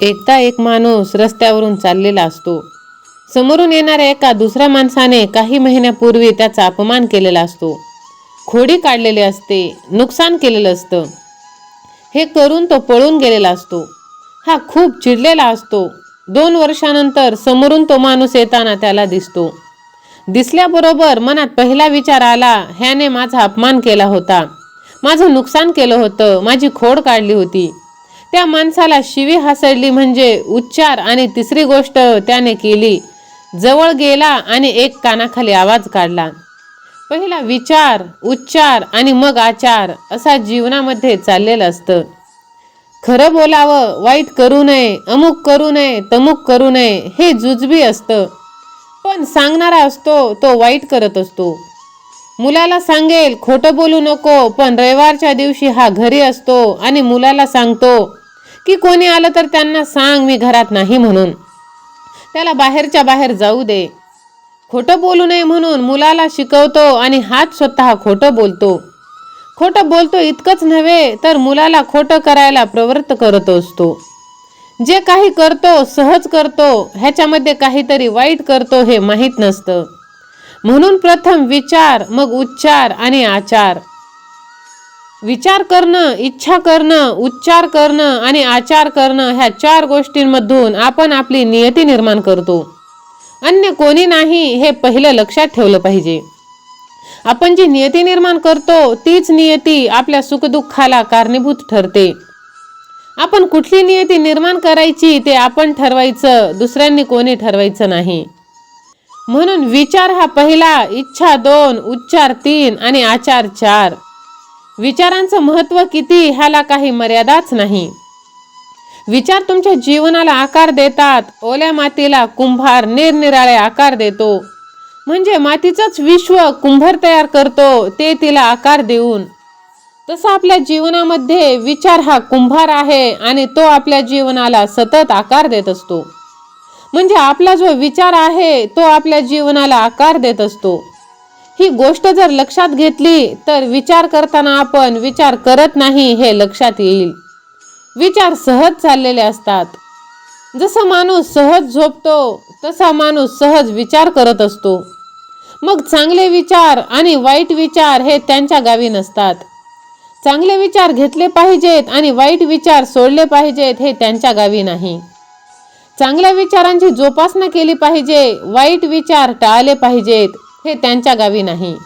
एकदा एक माणूस रस्त्यावरून चाललेला असतो. समोरून येणाऱ्या एका दुसऱ्या माणसाने काही महिन्यापूर्वी त्याचा अपमान केलेला असतो. खोडी काढलेली असते नुकसान केलेलं असतं. हे करून तो पळून गेलेला असतो. हा खूप चिडलेला असतो. दोन वर्षानंतर समोरून तो माणूस येताना त्याला दिसतो. दिसल्याबरोबर मनात पहिला विचार आला ह्याने माझा अपमान केला होता. माझं नुकसान केलं होतं. माझी खोड काढली होती. त्या माणसाला शिवी हसडली म्हणजे उच्चार आणि तिसरी गोष्ट त्याने केली. जवळ गेला आणि एक कानाखाली आवाज काढला. पहिला विचार उच्चार आणि मग आचार असा जीवनामध्ये चाललेलं असतं. खरं बोलावं वाईट करू नये अमुक करू नये तमुक करू नये हे जुजबी असतं. पण सांगणारा असतो तो वाईट करत असतो. मुलाला सांगेल खोटं बोलू नको पण रविवारच्या दिवशी हा घरी असतो आणि मुलाला सांगतो की कोणी आलं तर त्यांना सांग मी घरात नाही म्हणून. त्याला बाहेरच्या बाहेर जाऊ दे. खोटं बोलू नये म्हणून मुलाला शिकवतो आणि हात स्वतः खोटं बोलतो. खोटं बोलतो इतकंच नव्हे तर मुलाला खोटं करायला प्रवृत्त करत असतो. जे काही करतो सहज करतो ह्याच्यामध्ये काहीतरी वाईट करतो हे माहीत नसतं. म्हणून प्रथम विचार मग उच्चार आणि आचार. विचार करणं इच्छा करणं उच्चार करणं आणि आचार करणं ह्या चार गोष्टींमधून आपण आपली नियती निर्माण करतो. अन्य कोणी नाही हे पहिलं लक्षात ठेवलं पाहिजे. आपण जी नियती निर्माण करतो तीच नियती आपल्या सुखदुःखाला कारणीभूत ठरते. आपण कुठली नियती निर्माण करायची ते आपण ठरवायचं दुसऱ्यांनी कोणी ठरवायचं नाही. म्हणून विचार हा पहिला इच्छा दोन उच्चार तीन आणि आचार चार. विचारांचं महत्त्व किती ह्याला काही मर्यादाच नाही. विचार तुमच्या जीवनाला आकार देतात. ओल्या मातीला कुंभार निरनिराळे आकार देतो. म्हणजे मातीचंच विश्व कुंभार तयार करतो ते तिला आकार देऊन. तसं आपल्या जीवनामध्ये विचार हा कुंभार आहे आणि तो आपल्या जीवनाला सतत आकार देत असतो. म्हणजे आपला जो विचार आहे तो आपल्या जीवनाला आकार देत असतो. ही गोष्ट जर लक्षात घेतली तर विचार करताना आपण विचार करत नाही हे लक्षात येईल. विचार सहज चाललेले असतात. जसा माणूस सहज झोपतो तसा माणूस सहज विचार करत असतो. मग चांगले विचार आणि वाईट विचार हे त्यांच्या गावी नसतात. चांगले विचार घेतले पाहिजेत आणि वाईट विचार सोडले पाहिजेत हे त्यांच्या गावी नाही. चांगल्या विचारांची जोपासना केली पाहिजे वाईट विचार टाळले पाहिजेत. हे त्यांच्या गावी नाही.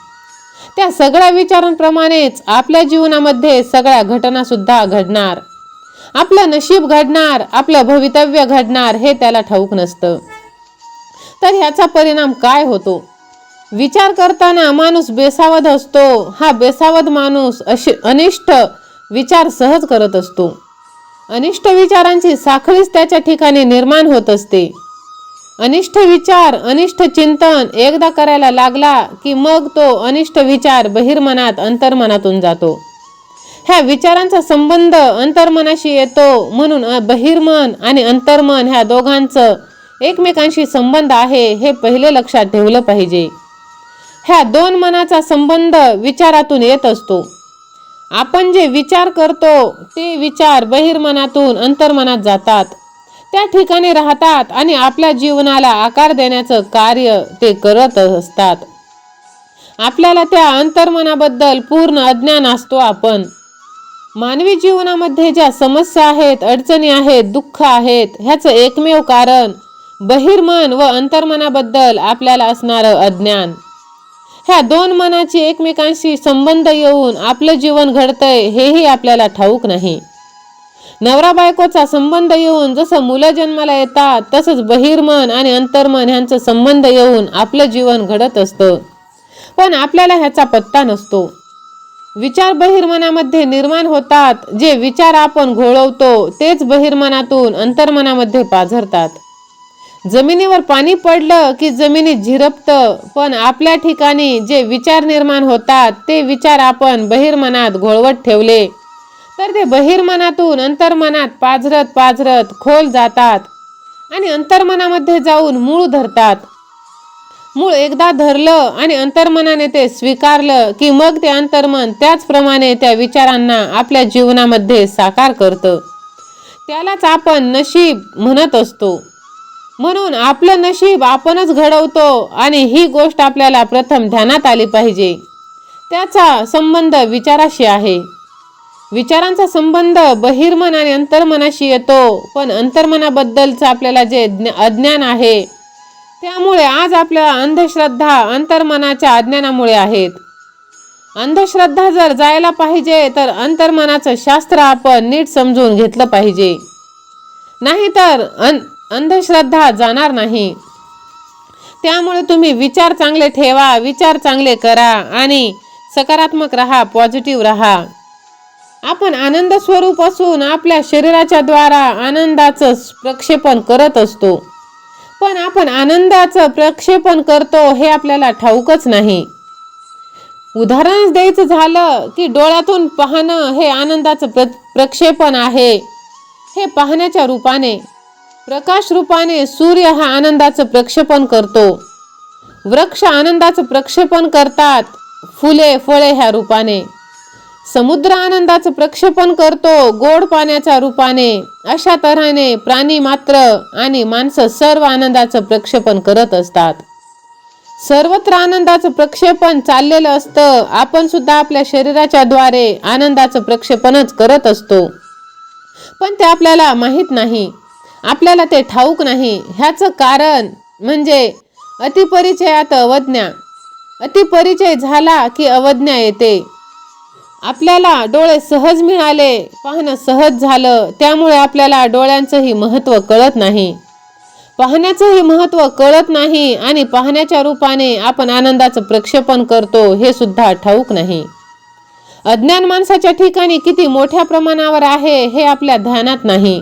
त्या सगळ्या विचारांप्रमाणेच आपल्या जीवनामध्ये सगळ्या घटनासुद्धा घडणार. आपलं नशीब घडणार आपलं भवितव्य घडणार हे त्याला ठाऊक नसतं. तर ह्याचा परिणाम काय होतो? विचार करताना माणूस बेसावध असतो. हा बेसावध माणूस अशी अनिष्ट विचार सहज करत असतो. अनिष्ट विचारांची साखळीच त्याच्या ठिकाणी निर्माण होत असते. अनिष्ट विचार अनिष्ट चिंतन एकदा करायला लागला की मग तो अनिष्ट विचार बहिर्मनात अंतर्मनातून जातो. ह्या विचारांचा संबंध अंतर्मनाशी येतो म्हणून बहिर्मन आणि अंतर्मन ह्या दोघांचं एकमेकांशी संबंध आहे हे पहिले लक्षात ठेवलं पाहिजे. ह्या दोन मनाचा संबंध विचारातून येत असतो. आपण जे विचार करतो ते विचार बहिर्मनातून अंतर्मनात जातात. त्या ठिकाणी राहतात आणि आपल्या जीवनाला आकार देण्याचं कार्य ते करत असतात. आपल्याला त्या अंतर्मनाबद्दल पूर्ण अज्ञान असतो आपण. मानवी जीवनामध्ये ज्या समस्या आहेत अडचणी आहेत दुःख आहेत ह्याचं एकमेव कारण बहिर्मन व अंतर्मनाबद्दल आपल्याला असणारं अज्ञान. ह्या दोन मनाची एकमेकांशी संबंध येऊन आपलं जीवन घडतंय हेही आपल्याला ठाऊक नाही. नवरा बायकोचा संबंध येऊन जसं मुलं जन्माला येतात तसंच बहिर्मन आणि अंतर्मन ह्यांचं संबंध येऊन आपलं जीवन घडत असतं. पण आपल्याला ह्याचा पत्ता नसतो. विचार बहिर्मनामध्ये निर्माण होतात. जे विचार आपण घोळवतो तेच बहिर्मनातून अंतर्मनामध्ये पाझरतात. जमिनीवर पाणी पडलं की जमिनीत झिरपतं पण आपल्या ठिकाणी जे विचार निर्माण होतात ते विचार आपण बहिर्मनात घोळवत ठेवले. तर ते बहिर्मनातून अंतर्मनात पाझरत पाझरत खोल जातात आणि अंतर्मनामध्ये जाऊन मूळ धरतात. मूळ एकदा धरलं आणि अंतर्मनाने ते स्वीकारलं की मग ते अंतर्मन त्याचप्रमाणे त्या विचारांना आपल्या जीवनामध्ये साकार करतं. त्यालाच आपण नशीब म्हणत असतो. म्हणून आपलं नशीब आपणच घडवतो आणि ही गोष्ट आपल्याला प्रथम ध्यानात आली पाहिजे. त्याचा संबंध विचाराशी आहे. विचारांचा संबंध बहिर्मन आणि अंतर्मनाशी येतो पण अंतर्मनाबद्दलचं आपल्याला जे अज्ञान आहे त्यामुळे आज आपल्या अंधश्रद्धा अंतर्मनाच्या अज्ञानामुळे आहेत. अंधश्रद्धा जर जायला पाहिजे तर अंतर्मनाचं शास्त्र आपण नीट समजून घेतलं पाहिजे. नाहीतर अन अंधश्रद्धा जाणार नाही. त्यामुळे तुम्ही विचार चांगले ठेवा विचार चांगले करा आणि सकारात्मक राहा पॉझिटिव्ह राहा. आपण आनंद स्वरूप असून आपल्या शरीराच्या द्वारा आनंदाचं प्रक्षेपण करत असतो. पण आपण आनंदाचं प्रक्षेपण करतो हे आपल्याला ठाऊकच नाही. उदाहरणच द्यायचं झालं की डोळ्यातून पाहणं हे आनंदाचं प्र प्रक्षेपण आहे. हे पाहण्याच्या रूपाने प्रकाश रूपाने सूर्य हा आनंदाचं प्रक्षेपण करतो. वृक्ष आनंदाचं प्रक्षेपण करतात फुले फळे ह्या रूपाने. समुद्र आनंदाचं प्रक्षेपण करतो गोड पाण्याच्या रूपाने. अशा तऱ्हेने प्राणी मात्र आणि माणसं सर्व आनंदाचं प्रक्षेपण करत असतात. सर्वत्र आनंदाचं प्रक्षेपण चाललेलं असतं. आपण सुद्धा आपल्या शरीराच्या द्वारे आनंदाचं प्रक्षेपणच करत असतो. पण ते आपल्याला माहीत नाही. आपल्याला ते ठाऊक नाही. ह्याचं कारण म्हणजे अतिपरिचयात अवज्ञा. अतिपरिचय झाला की अवज्ञा येते. आपल्याला डोळे सहज मिळाले पाहणं सहज झालं त्यामुळे आपल्याला डोळ्यांचंही महत्त्व कळत नाही. पाहण्याचंही महत्त्व कळत नाही आणि पाहण्याच्या रूपाने आपण आनंदाचं प्रक्षेपण करतो हे सुद्धा ठाऊक नाही. अज्ञान माणसाच्या ठिकाणी किती मोठ्या प्रमाणावर आहे हे आपल्या ध्यानात नाही.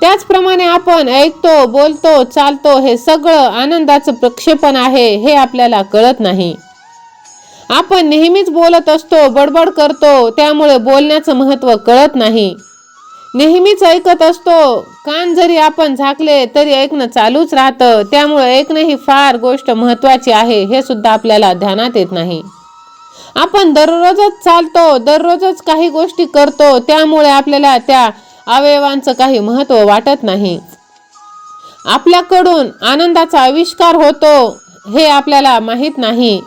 त्याचप्रमाणे आपण ऐकतो बोलतो चालतो हे सगळं आनंदाचं प्रक्षेपण आहे हे आपल्याला कळत नाही. आपण नेहमीच बोलत असतो बडबड करतो त्यामुळे बोलण्याचं महत्त्व कळत नाही. नेहमीच ऐकत असतो कान जरी आपण झाकले तरी ऐकणं चालूच राहतं त्यामुळे ऐकणं ही फार गोष्ट महत्त्वाची आहे हे सुद्धा आपल्याला ध्यानात येत नाही. आपण दररोजच चालतो दररोजच काही गोष्टी करतो त्यामुळे आपल्याला त्या अवयवांचं काही महत्त्व वाटत नाही. आपल्याकडून आनंदाचा आविष्कार होतो हे आपल्याला माहीत नाही.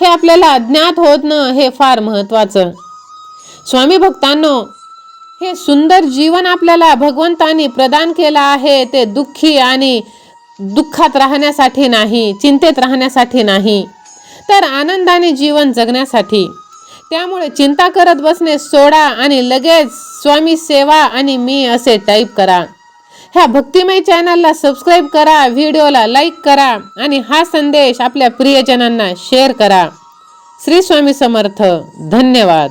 हे आपल्याला अज्ञात होत न हे फार महत्त्वाचं. स्वामी भक्तांनो हे सुंदर जीवन आपल्याला भगवंतानी प्रदान केलं आहे ते दुःखी आणि दुःखात राहण्यासाठी नाही चिंतेत राहण्यासाठी नाही तर आनंदाने जीवन जगण्यासाठी. त्यामुळे चिंता करत बसणे सोडा आणि लगेच स्वामी सेवा आणि मी असे टाईप करा. ह्या भक्तिमय चॅनलला सबस्क्राईब करा व्हिडिओला लाईक करा आणि हा संदेश आपल्या प्रियजनांना शेअर करा. श्री स्वामी समर्थ धन्यवाद.